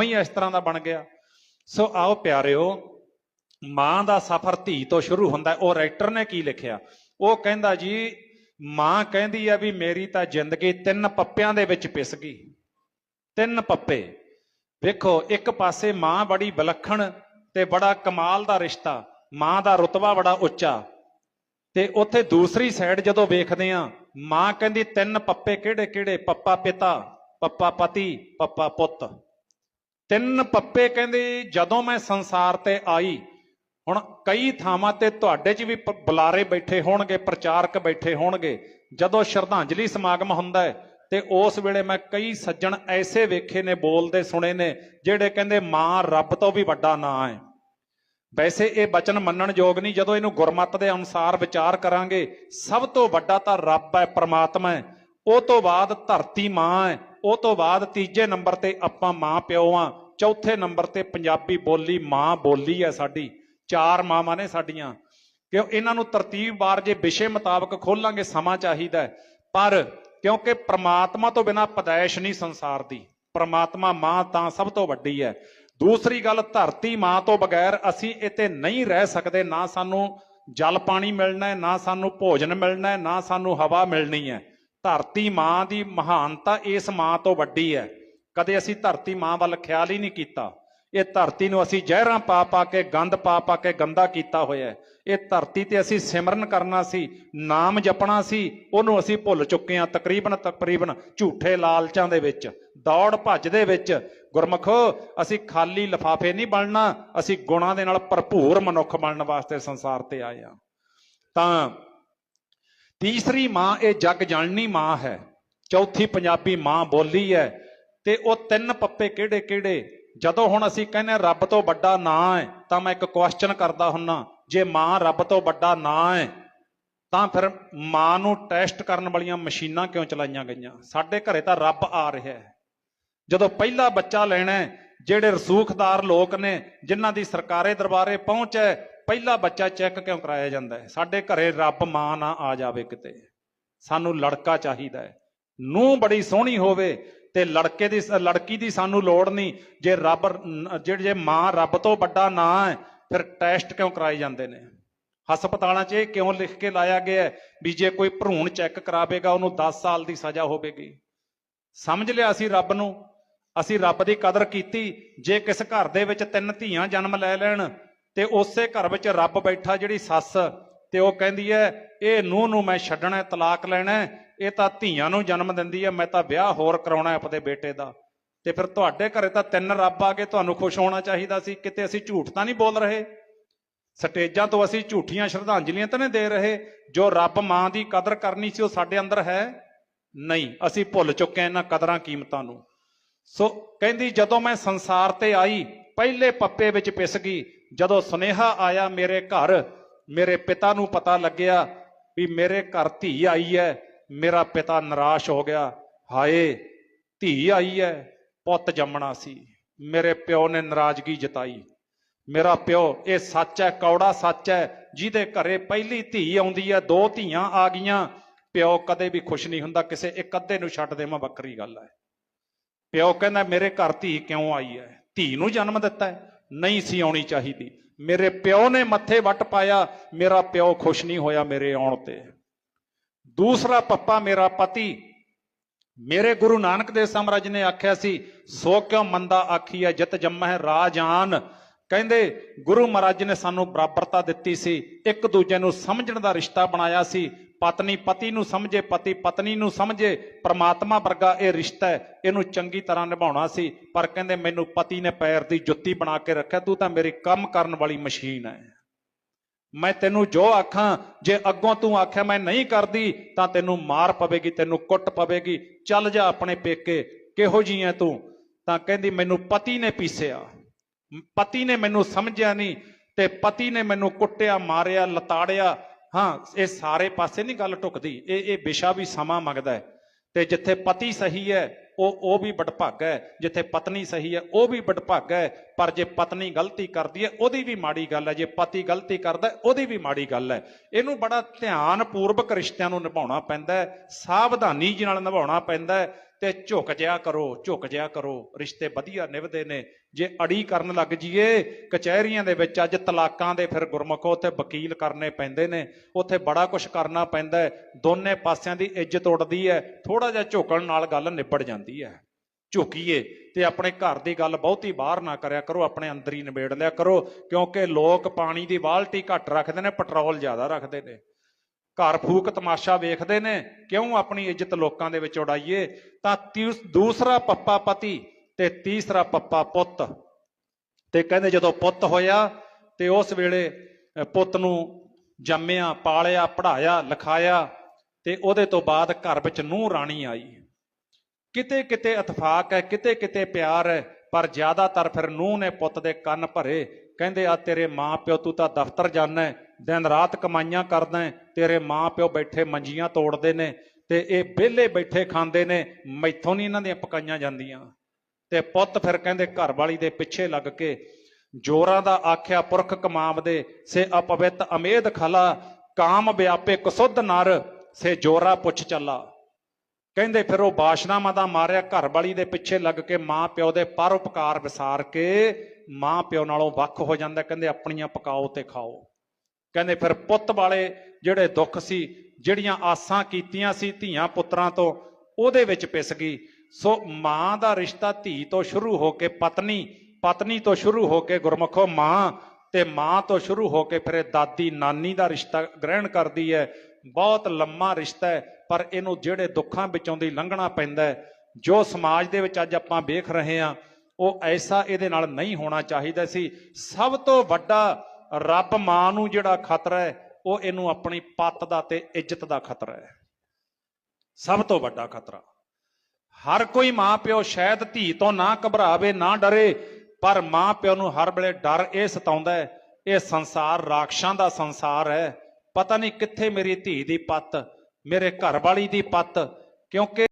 ਕੰਮ ਹੀ ਇਸ ਤਰ੍ਹਾਂ ਦਾ ਬਣ ਗਿਆ। ਸੋ ਆਓ ਪਿਆਰਿਓ, ਮਾਂ ਦਾ ਸਫ਼ਰ ਧੀ ਤੋਂ ਸ਼ੁਰੂ ਹੁੰਦਾ ਉਹ ਰਾਈਟਰ ਨੇ ਕੀ ਲਿਖਿਆ? ਉਹ ਕਹਿੰਦਾ ਜੀ, ਮਾਂ ਕਹਿੰਦੀ ਆ ਵੀ ਮੇਰੀ ਤਾਂ ਜ਼ਿੰਦਗੀ ਤਿੰਨ ਪੱਪਿਆਂ ਦੇ ਵਿੱਚ ਪਿਸ ਗਈ। ਤਿੰਨ ਪੱਪੇ। ਵੇਖੋ, ਇੱਕ ਪਾਸੇ ਮਾਂ ਬੜੀ ਵਿਲੱਖਣ ਤੇ ਬੜਾ ਕਮਾਲ ਦਾ ਰਿਸ਼ਤਾ, ਮਾਂ ਦਾ ਰੁਤਬਾ ਬੜਾ ਉੱਚਾ। ਤੇ ਉੱਥੇ ਦੂਸਰੀ ਸਾਈਡ ਜਦੋਂ ਵੇਖਦੇ ਆ ਮਾਂ ਕਹਿੰਦੀ ਤਿੰਨ ਪੱਪੇ ਕਿਹੜੇ ਕਿਹੜੇ ਪੱਪਾ ਪਿਤਾ, ਪੱਪਾ ਪਤੀ, ਪੱਪਾ ਪੁੱਤ। ਤਿੰਨ ਪੱਪੇ ਕਹਿੰਦੇ, ਜਦੋਂ ਮੈਂ ਸੰਸਾਰ ਤੇ ਆਈ, ਹੁਣ ਕਈ ਥਾਵਾਂ ਤੇ ਤੁਹਾਡੇ 'ਚ ਵੀ ਪ- ਬੁਲਾਰੇ ਬੈਠੇ ਹੋਣਗੇ, ਪ੍ਰਚਾਰਕ ਬੈਠੇ ਹੋਣਗੇ। ਜਦੋਂ ਸ਼ਰਧਾਂਜਲੀ ਸਮਾਗਮ ਹੁੰਦਾ ਹੈ, ਤੇ ਉਸ ਵੇਲੇ ਮੈਂ ਕਈ ਸੱਜਣ ਐਸੇ ਵੇਖੇ ਨੇ, ਬੋਲਦੇ ਸੁਣੇ ਨੇ, ਜਿਹੜੇ ਕਹਿੰਦੇ, ਮਾਂ ਰੱਬ ਤੋਂ ਵੀ ਵੱਡਾ ਨਾਂ ਹੈ। ਵੈਸੇ ਇਹ ਬਚਨ ਮੰਨਣ ਯੋਗ ਨਹੀਂ। ਜਦੋਂ ਇਹਨੂੰ ਗੁਰਮਤ ਦੇ ਅਨੁਸਾਰ ਵਿਚਾਰ ਕਰਾਂਗੇ, ਸਭ ਤੋਂ ਵੱਡਾ ਤਾਂ ਰੱਬ ਹੈ, ਪਰਮਾਤਮਾ ਹੈ। ਉਹ ਤੋਂ ਬਾਅਦ ਧਰਤੀ ਮਾਂ ਹੈ। ਉਹ ਤੋਂ ਬਾਅਦ ਤੀਜੇ ਨੰਬਰ ਤੇ ਆਪਾਂ ਮਾਂ ਪਿਓ ਆ, ਚੌਥੇ ਨੰਬਰ ਤੇ ਪੰਜਾਬੀ ਬੋਲੀ ਮਾਂ ਬੋਲੀ ਹੈ ਸਾਡੀ, ਚਾਰ ਮਾਵਾਂ ਨੇ ਸਾਡੀਆਂ। ਕਿਉਂ ਇਹਨਾਂ ਨੂੰ ਤਰਤੀਬਵਾਰ ਜੇ ਵਿਸ਼ੇ ਮੁਤਾਬਕ ਖੋਲਾਂਗੇ, ਸਮਾਂ ਚਾਹੀਦਾ ਪਰ ਕਿਉਂਕਿ ਪ੍ਰਮਾਤਮਾ ਤੋਂ ਬਿਨਾ ਪਦਾਇਸ਼ ਨਹੀਂ ਸੰਸਾਰ ਦੀ, ਪ੍ਰਮਾਤਮਾ ਮਾਂ ਤਾਂ ਸਭ ਤੋਂ ਵੱਡੀ ਹੈ। ਦੂਸਰੀ ਗੱਲ, ਧਰਤੀ ਮਾਂ ਤੋਂ ਬਗੈਰ ਅਸੀਂ ਇੱਥੇ ਨਹੀਂ ਰਹਿ ਸਕਦੇ, ਨਾ ਸਾਨੂੰ ਜਲ ਪਾਣੀ ਮਿਲਣਾ ਹੈ, ਨਾ ਸਾਨੂੰ ਭੋਜਨ ਮਿਲਣਾ ਹੈ, ਨਾ ਸਾਨੂੰ ਹਵਾ ਮਿਲਣੀ ਹੈ। ਧਰਤੀ ਮਾਂ ਦੀ ਮਹਾਨਤਾ ਇਸ ਮਾਂ ਤੋਂ ਵੱਡੀ ਹੈ। ਕਦੇ ਅਸੀਂ ਧਰਤੀ ਮਾਂ ਵੱਲ ਖਿਆਲ ਹੀ ਨਹੀਂ ਕੀਤਾ। ਇਹ ਧਰਤੀ ਨੂੰ ਅਸੀਂ ਜ਼ਹਿਰਾਂ ਪਾ ਪਾ ਕੇ ਗੰਦ ਪਾ ਪਾ ਕੇ ਗੰਦਾ ਕੀਤਾ ਹੋਇਆ ਇਹ ਧਰਤੀ ਤੇ ਅਸੀਂ ਸਿਮਰਨ ਕਰਨਾ ਸੀ, ਨਾਮ ਜਪਣਾ ਸੀ, ਉਹਨੂੰ ਅਸੀਂ ਭੁੱਲ ਚੁੱਕੇ ਹਾਂ ਤਕਰੀਬਨ ਤਕਰੀਬਨ ਝੂਠੇ ਲਾਲਚਾਂ ਦੇ ਵਿੱਚ, ਦੌੜ ਭੱਜ ਦੇ ਵਿੱਚ। ਗੁਰਮਖੋ, ਅਸੀਂ ਖਾਲੀ ਲਫਾਫੇ ਨਹੀਂ ਬਣਨਾ, ਅਸੀਂ ਗੁਣਾਂ ਦੇ ਨਾਲ ਭਰਪੂਰ ਮਨੁੱਖ ਬਣਨ ਵਾਸਤੇ ਸੰਸਾਰ ਤੇ ਆਏ ਹਾਂ। ਤਾਂ ਤੀਸਰੀ ਮਾਂ ਇਹ ਜਗ ਜਾਣਨੀ ਮਾਂ ਹੈ। ਚੌਥੀ ਪੰਜਾਬੀ ਮਾਂ ਬੋਲੀ ਹੈ ਤੇ ਉਹ ਤਿੰਨ ਪੱਪੇ ਕਿਹੜੇ ਕਿਹੜੇ? ਜਦੋਂ ਹੁਣ ਅਸੀਂ ਕਹਿੰਦੇ ਹਾਂ ਰੱਬ ਤੋਂ ਵੱਡਾ ਨਾਂ ਹੈ, ਤਾਂ ਮੈਂ ਇੱਕ ਕੁਐਸਚਨ ਕਰਦਾ ਹੁੰਨਾ, ਜੇ ਮਾਂ ਰੱਬ ਤੋਂ ਵੱਡਾ ਨਾਂ ਹੈ, ਤਾਂ ਫਿਰ ਮਾਂ ਨੂੰ ਟੈਸਟ ਕਰਨ ਵਾਲੀਆਂ ਮਸ਼ੀਨਾਂ ਕਿਉਂ ਚਲਾਈਆਂ ਗਈਆਂ? ਸਾਡੇ ਘਰੇ ਤਾਂ ਰੱਬ ਆ ਰਿਹਾ ਹੈ। ਜਦੋਂ ਪਹਿਲਾ ਬੱਚਾ ਲੈਣਾ ਜਿਹੜੇ ਰਸੂਖਦਾਰ ਲੋਕ ਨੇ, ਜਿਨ੍ਹਾਂ ਦੀ ਸਰਕਾਰੇ ਦਰਬਾਰੇ ਪਹੁੰਚ ਹੈ ਪਹਿਲਾ ਬੱਚਾ ਚੈੱਕ ਕਿਉਂ ਕਰਾਇਆ ਜਾਂਦਾ ਹੈ? ਸਾਡੇ ਘਰੇ ਰੱਬ ਮਾਂ ਨਾ ਆ ਜਾਵੇ ਕਿਤੇ। ਸਾਨੂੰ ਲੜਕਾ ਚਾਹੀਦਾ ਹੈ। ਨੂੰ ਬੜੀ ਸੋਹਣੀ ਹੋਵੇ ਤੇ ਲੜਕੇ ਦੀ ਲੜਕੀ ਦੀ ਸਾਨੂੰ ਲੋੜ ਨਹੀਂ। ਜੇ ਰੱਬ ਜਿਹੜੇ ਜੇ ਮਾਂ ਰੱਬ ਤੋਂ ਵੱਡਾ ਨਾ ਹੈ, ਫਿਰ ਟੈਸਟ ਕਿਉਂ ਕਰਾਏ ਜਾਂਦੇ ਨੇ? ਹਸਪਤਾਲਾਂ 'ਚ ਇਹ ਕਿਉਂ ਲਿਖ ਕੇ ਲਾਇਆ ਗਿਆ ਹੈ ਵੀ ਜੇ ਕੋਈ ਭਰੂਣ ਚੈੱਕ ਕਰਾਵੇਗਾ, ਉਹਨੂੰ 10 ਸਾਲ ਦੀ ਸਜ਼ਾ ਹੋਵੇਗੀ? ਸਮਝ ਲਿਆ ਅਸੀਂ ਰੱਬ ਨੂੰ? ਅਸੀਂ ਰੱਬ ਦੀ ਕਦਰ ਕੀਤੀ। ਜੇ ਕਿਸ ਘਰ ਦੇ ਵਿੱਚ ਤਿੰਨ ਧੀਆਂ ਜਨਮ ਲੈ ਲੈਣ ਤੇ ਉਸੇ ਘਰ ਵਿੱਚ ਰੱਬ ਬੈਠਾ ਜਿਹੜੀ ਸੱਸ, ਤੇ ਉਹ ਕਹਿੰਦੀ ਹੈ, ਇਹ ਨੂੰਹ ਨੂੰ ਮੈਂ ਛੱਡਣਾ ਤਲਾਕ ਲੈਣਾ ਇਹ ਤਾਂ ਧੀਆਂ ਨੂੰ ਜਨਮ ਦਿੰਦੀ ਹੈ, ਮੈਂ ਤਾਂ ਵਿਆਹ ਹੋਰ ਕਰਾਉਣਾ ਆਪਣੇ ਬੇਟੇ ਦਾ। ਤੇ ਫਿਰ ਤੁਹਾਡੇ ਘਰੇ ਤਾਂ ਤਿੰਨ ਰੱਬ ਆ ਕੇ ਤੁਹਾਨੂੰ ਖੁਸ਼ ਹੋਣਾ ਚਾਹੀਦਾ ਸੀ, ਕਿਤੇ ਅਸੀਂ ਝੂਠ ਤਾਂ ਨਹੀਂ ਬੋਲ ਰਹੇ? ਸਟੇਜਾਂ ਤੋਂ ਅਸੀਂ ਝੂਠੀਆਂ ਸ਼ਰਧਾਂਜਲੀਆਂ ਤਾਂ ਨਹੀਂ ਦੇ ਰਹੇ, ਜੋ ਰੱਬ ਮਾਂ ਦੀ ਕਦਰ ਕਰਨੀ ਸੀ, ਉਹ ਸਾਡੇ ਅੰਦਰ ਹੈ? ਨਹੀਂ, ਅਸੀਂ ਭੁੱਲ ਚੁੱਕੇ ਇਹਨਾਂ ਕਦਰਾਂ ਕੀਮਤਾਂ ਨੂੰ। ਸੋ ਕਹਿੰਦੀ, ਜਦੋਂ ਮੈਂ ਸੰਸਾਰ ਤੇ ਆਈ, ਪਹਿਲੇ ਪੱਪੇ ਵਿੱਚ ਪਿਸ ਗਈ ਜਦੋਂ ਸੁਨੇਹਾ ਆਇਆ ਮੇਰੇ ਘਰ, ਮੇਰੇ ਪਿਤਾ ਨੂੰ ਪਤਾ ਲੱਗਿਆ ਵੀ ਮੇਰੇ ਘਰ ਧੀ ਆਈ ਹੈ ਮੇਰਾ ਪਿਤਾ ਨਿਰਾਸ਼ ਹੋ ਗਿਆ। ਹਾਏ, ਧੀ ਆਈ ਹੈ ਪੁੱਤ ਜੰਮਣਾ ਸੀ। ਮੇਰੇ ਪਿਓ ਨੇ ਨਾਰਾਜ਼ਗੀ ਜਤਾਈ। ਮੇਰਾ ਪਿਓ, ਇਹ ਸੱਚ ਹੈ ਕੌੜਾ ਸੱਚ ਹੈ ਜਿਹਦੇ ਘਰੇ ਪਹਿਲੀ ਧੀ ਆਉਂਦੀ ਹੈ ਦੋ ਧੀਆਂ ਆ ਗਈਆਂ। ਪਿਓ ਕਦੇ ਵੀ ਖੁਸ਼ ਨਹੀਂ ਹੁੰਦਾ, ਕਿਸੇ ਇੱਕ ਅੱਧੇ ਨੂੰ ਛੱਡ ਦੇਵਾਂ, ਵੱਖਰੀ ਗੱਲ ਹੈ ਪਿਓ ਕਹਿੰਦਾ, ਮੇਰੇ ਘਰ ਧੀ ਕਿਉਂ ਆਈ ਹੈ ਧੀ ਨੂੰ ਜਨਮ ਦਿੱਤਾ ਹੈ ਨਹੀਂ ਸੀ ਆਉਣੀ ਚਾਹੀਦੀ। ਮੇਰੇ ਪਿਓ ਨੇ ਮੱਥੇ ਵੱਟ ਪਾਇਆ, ਮੇਰਾ ਪਿਓ ਖੁਸ਼ ਨਹੀਂ ਹੋਇਆ ਮੇਰੇ ਆਉਣ ਤੇ। ਦੂਸਰਾ ਪੱਪਾ ਮੇਰਾ ਪਤੀ, ਮੇਰੇ ਗੁਰੂ ਨਾਨਕ ਦੇਵ ਸਮਰਾਜ ਨੇ ਆਖਿਆ ਸੀ, ਸੋ ਕਿਉ ਮੰਦਾ ਆਖੀ ਹੈ ਜਿਤ ਜੰਮਹਿ ਰਾਜਾਨ ਕਹਿੰਦੇ, ਗੁਰੂ ਮਹਾਰਾਜ ਨੇ ਸਾਨੂੰ ਬਰਾਬਰਤਾ ਦਿੱਤੀ ਸੀ, ਇੱਕ ਦੂਜੇ ਨੂੰ ਸਮਝਣ ਦਾ ਰਿਸ਼ਤਾ ਬਣਾਇਆ ਸੀ ਪਤਨੀ ਪਤੀ ਨੂੰ ਸਮਝੇ, ਪਤੀ ਪਤਨੀ ਨੂੰ ਸਮਝੇ, ਪ੍ਰਮਾਤਮਾ ਵਰਗਾ ਇਹ ਰਿਸ਼ਤਾ ਹੈ, ਇਹਨੂੰ ਚੰਗੀ ਤਰ੍ਹਾਂ ਨਿਭਾਉਣਾ ਸੀ, ਪਰ ਕਹਿੰਦੇ ਮੈਨੂੰ ਪਤੀ ਨੇ ਪੈਰ ਦੀ ਜੁੱਤੀ ਬਣਾ ਕੇ ਰੱਖਿਆ, ਤੂੰ ਤਾਂ ਮੇਰੀ ਕੰਮ ਕਰਨ ਵਾਲੀ ਮਸ਼ੀਨ ਹੈ। ਮੈਂ ਤੈਨੂੰ ਜੋ ਆਖਾਂ, ਜੇ ਅੱਗੋਂ ਤੂੰ ਆਖਿਆ ਮੈਂ ਨਹੀਂ ਕਰਦੀ, ਤਾਂ ਤੈਨੂੰ ਮਾਰ ਪਵੇਗੀ, ਤੈਨੂੰ ਕੁੱਟ ਪਵੇਗੀ, ਚੱਲ ਜਾ ਆਪਣੇ ਪੇਕੇ, ਕਿਹੋ ਜੀ ਐ ਤੂੰ? ਤਾਂ ਕਹਿੰਦੀ ਮੈਨੂੰ ਪਤੀ ਨੇ ਪੀਸਿਆ। ਪਤੀ ਨੇ ਮੈਨੂੰ ਸਮਝਿਆ ਨਹੀਂ, ਤੇ ਪਤੀ ਨੇ ਮੈਨੂੰ ਕੁੱਟਿਆ, ਮਾਰਿਆ, ਲਤਾੜਿਆ ਹਾਂ, ਇਹ ਸਾਰੇ ਪਾਸੇ ਨਹੀਂ ਗੱਲ ਟੁਕਦੀ। ਇਹ ਇਹ ਵਿਸ਼ਾ ਵੀ ਸਮਾਂ ਮੰਗਦਾ ਹੈ। ਤੇ ਜਿੱਥੇ ਪਤੀ ਸਹੀ ਹੈ, ਉਹ ਉਹ ਵੀ ਵਡਭਾਗਾ ਹੈ। ਜਿੱਥੇ ਪਤਨੀ ਸਹੀ ਹੈ, ਉਹ ਵੀ ਵਡਭਾਗਾ ਹੈ। ਪਰ ਜੇ ਪਤਨੀ ਗਲਤੀ ਕਰਦੀ ਹੈ, ਉਹਦੀ ਵੀ ਮਾੜੀ ਗੱਲ ਹੈ। ਜੇ ਪਤੀ ਗਲਤੀ ਕਰਦਾ ਉਹਦੀ ਵੀ ਮਾੜੀ ਗੱਲ ਹੈ। ਇਹਨੂੰ ਬੜਾ ਧਿਆਨ ਪੂਰਵਕ ਰਿਸ਼ਤਿਆਂ ਨੂੰ ਨਿਭਾਉਣਾ ਪੈਂਦਾ ਹੈ। ਸਾਵਧਾਨੀ ਜੀ ਨਾਲ ਨਿਭਾਉਣਾ ਪੈਂਦਾ ਹੈ। ਤੇ ਝੁਕ ਜਿਆ ਕਰੋ, ਝੁਕ ਜਿਆ ਕਰੋ। ਰਿਸ਼ਤੇ ਵਧੀਆ ਨਿਭਦੇ ਨੇ। ਜੇ ਅੜੀ ਕਰਨ ਲੱਗ ਜਾਈਏ ਕਚਹਿਰੀਆਂ ਦੇ ਵਿੱਚ ਅੱਜ ਤਲਾਕਾਂ ਦੇ ਫਿਰ ਗੁਰਮਖੋ ਉੱਥੇ ਵਕੀਲ ਕਰਨੇ ਪੈਂਦੇ ਨੇ। ਉੱਥੇ ਬੜਾ ਕੁਝ ਕਰਨਾ ਪੈਂਦਾ ਹੈ। ਦੋਨੇ ਪਾਸਿਆਂ ਦੀ ਇੱਜ਼ਤ ਉੱਡਦੀ ਹੈ। ਥੋੜਾ ਜਿਹਾ ਝੁਕਣ ਨਾਲ ਗੱਲ ਨਿਬੜ ਜਾਂਦੀ ਹੈ। ਝੁਕੀਏ ਤੇ ਆਪਣੇ ਘਰ ਦੀ ਗੱਲ ਬਹੁਤੀ ਬਾਹਰ ਨਾ ਕਰਿਆ ਕਰੋ, ਆਪਣੇ ਅੰਦਰ ਹੀ ਨਿਬੇੜ ਲਿਆ ਕਰੋ, ਕਿਉਂਕਿ ਲੋਕ ਪਾਣੀ ਦੀ ਬਾਲਟੀ ਘੱਟ ਰੱਖਦੇ ਨੇ, ਪੈਟਰੋਲ ਜ਼ਿਆਦਾ ਰੱਖਦੇ ਨੇ। ਘਰ ਫੂਕ ਤਮਾਸ਼ਾ ਵੇਖਦੇ ਨੇ, ਕਿਉਂ ਆਪਣੀ ਇੱਜ਼ਤ ਲੋਕਾਂ ਦੇ ਵਿੱਚ ਉਡਾਈਏ? ਤਾਂ ਤੀਸ- ਦੂਸਰਾ ਪੱਪਾ ਪਤੀ ਤੇ ਤੀਸਰਾ ਪੱਪਾ ਪੁੱਤ। ਤੇ ਕਹਿੰਦੇ ਜਦੋਂ ਪੁੱਤ ਹੋਇਆ, ਤੇ ਉਸ ਵੇਲੇ ਪੁੱਤ ਨੂੰ ਜੰਮਿਆ, ਪਾਲਿਆ, ਪੜ੍ਹਾਇਆ, ਲਿਖਾਇਆ ਤੇ ਉਹਦੇ ਤੋਂ ਬਾਅਦ ਘਰ ਵਿੱਚ ਨੂੰਹ ਰਾਣੀ ਆਈ। ਕਿਤੇ ਕਿਤੇ ਇਤਫਾਕ ਹੈ, ਕਿਤੇ ਕਿਤੇ ਪਿਆਰ ਹੈ, ਪਰ ਜ਼ਿਆਦਾਤਰ ਫਿਰ ਨੂੰਹ ਨੇ ਪੁੱਤ ਦੇ ਕੰਨ ਭਰੇ। ਕਹਿੰਦੇ, ਆ ਤੇਰੇ ਮਾਂ ਪਿਓ ਤੂੰ ਤਾਂ ਦਫ਼ਤਰ ਜਾਣਾ ਦਿਨ ਰਾਤ ਕਮਾਈਆਂ ਕਰਦਾ ਤੇਰੇ ਮਾਂ ਪਿਓ ਬੈਠੇ ਮੰਜੀਆਂ ਤੋੜਦੇ ਨੇ ਤੇ ਇਹ ਵਿਹਲੇ ਬੈਠੇ ਖਾਂਦੇ ਨੇ, ਮੈਥੋਂ ਨਹੀਂ ਇਹਨਾਂ ਦੀਆਂ ਪਕਾਈਆਂ ਜਾਂਦੀਆਂ। ਤੇ ਪੁੱਤ ਫਿਰ ਕਹਿੰਦੇ ਘਰ ਵਾਲੀ ਦੇ ਪਿੱਛੇ ਲੱਗ ਕੇ ਜੋਰਾਂ ਦਾ ਆਖਿਆ, ਪੁਰਖ ਕਮਾਵਦੇ, ਸੇ ਅਪਵਿੱਤ ਅਮੇਧ ਖਲਾ, ਕਾਮ ਵਿਆਪੇ ਕਸੁੱਧ ਨਰ, ਸੇ ਜੋਰਾ ਪੁੱਛ ਚੱਲਾ। ਕਹਿੰਦੇ ਫਿਰ ਉਹ ਬਾਸ਼ਨਾਮਾ ਦਾ ਮਾਰਿਆ ਘਰ ਵਾਲੀ ਦੇ ਪਿੱਛੇ ਲੱਗ ਕੇ ਮਾਂ ਪਿਓ ਦੇ ਪਰ ਉਪਕਾਰ ਵਿਸਾਰ ਕੇ ਮਾਂ ਪਿਓ ਨਾਲੋਂ ਵੱਖ ਹੋ ਜਾਂਦਾ, ਕਹਿੰਦੇ ਆਪਣੀਆਂ ਪਕਾਓ ਤੇ ਖਾਓ। ਕਹਿੰਦੇ ਫਿਰ ਪੁੱਤ ਵਾਲੇ ਜਿਹੜੇ ਦੁੱਖ ਸੀ, ਜਿਹੜੀਆਂ ਆਸਾਂ ਕੀਤੀਆਂ ਸੀ ਧੀਆਂ ਪੁੱਤਰਾਂ ਤੋਂ, ਉਹਦੇ ਵਿੱਚ ਪਿਸ ਗਈ। ਸੋ ਮਾਂ ਦਾ ਰਿਸ਼ਤਾ ਧੀ ਤੋਂ ਸ਼ੁਰੂ ਹੋ ਕੇ ਪਤਨੀ ਪਤਨੀ ਤੋਂ ਸ਼ੁਰੂ ਹੋ ਕੇ ਗੁਰਮਖੋ ਮਾਂ ਤੇ ਮਾਂ ਤੋਂ ਸ਼ੁਰੂ ਹੋ ਕੇ ਫਿਰ ਇਹ ਦਾਦੀ ਨਾਨੀ ਦਾ ਰਿਸ਼ਤਾ ਗ੍ਰਹਿਣ ਕਰਦੀ ਹੈ। ਬਹੁਤ ਲੰਮਾ ਰਿਸ਼ਤਾ ਹੈ, ਪਰ ਇਹਨੂੰ ਜਿਹੜੇ ਦੁੱਖਾਂ ਵਿੱਚੋਂ ਦੀ ਲੰਘਣਾ ਪੈਂਦਾ ਹੈ, ਜੋ ਸਮਾਜ ਦੇ ਵਿੱਚ ਅੱਜ ਆਪਾਂ ਵੇਖ ਰਹੇ ਹਾਂ, ਉਹ ਐਸਾ ਇਹਦੇ ਨਾਲ ਨਹੀਂ ਹੋਣਾ ਚਾਹੀਦਾ ਸੀ। ਸਭ ਤੋਂ ਵੱਡਾ ਰੱਬ ਮਾਂ ਨੂੰ ਜਿਹੜਾ ਖਤਰਾ ਹੈ, ਉਹ ਇਹਨੂੰ ਆਪਣੀ ਪੱਤ ਦਾ ਤੇ ਇੱਜ਼ਤ ਦਾ ਖਤਰਾ ਹੈ। ਸਭ ਤੋਂ ਵੱਡਾ ਖਤਰਾ। ਹਰ ਕੋਈ ਮਾਂ ਪਿਓ ਸ਼ਾਇਦ ਧੀ ਤੋਂ ਨਾ ਘਬਰਾਵੇ, ਨਾ ਡਰੇ, ਪਰ ਮਾਂ ਪਿਓ ਨੂੰ ਹਰ ਵੇਲੇ ਡਰ ਇਹ ਸਤਾਉਂਦਾ ਹੈ, ਇਹ ਸੰਸਾਰ ਰਾਖਸ਼ਾਂ ਦਾ ਸੰਸਾਰ ਹੈ। ਪਤਾ ਨਹੀਂ ਕਿੱਥੇ ਮੇਰੀ ਧੀ ਦੀ ਪੱਤ, ਮੇਰੇ ਘਰ ਵਾਲੀ ਦੀ ਪੱਤ, ਕਿਉਂਕਿ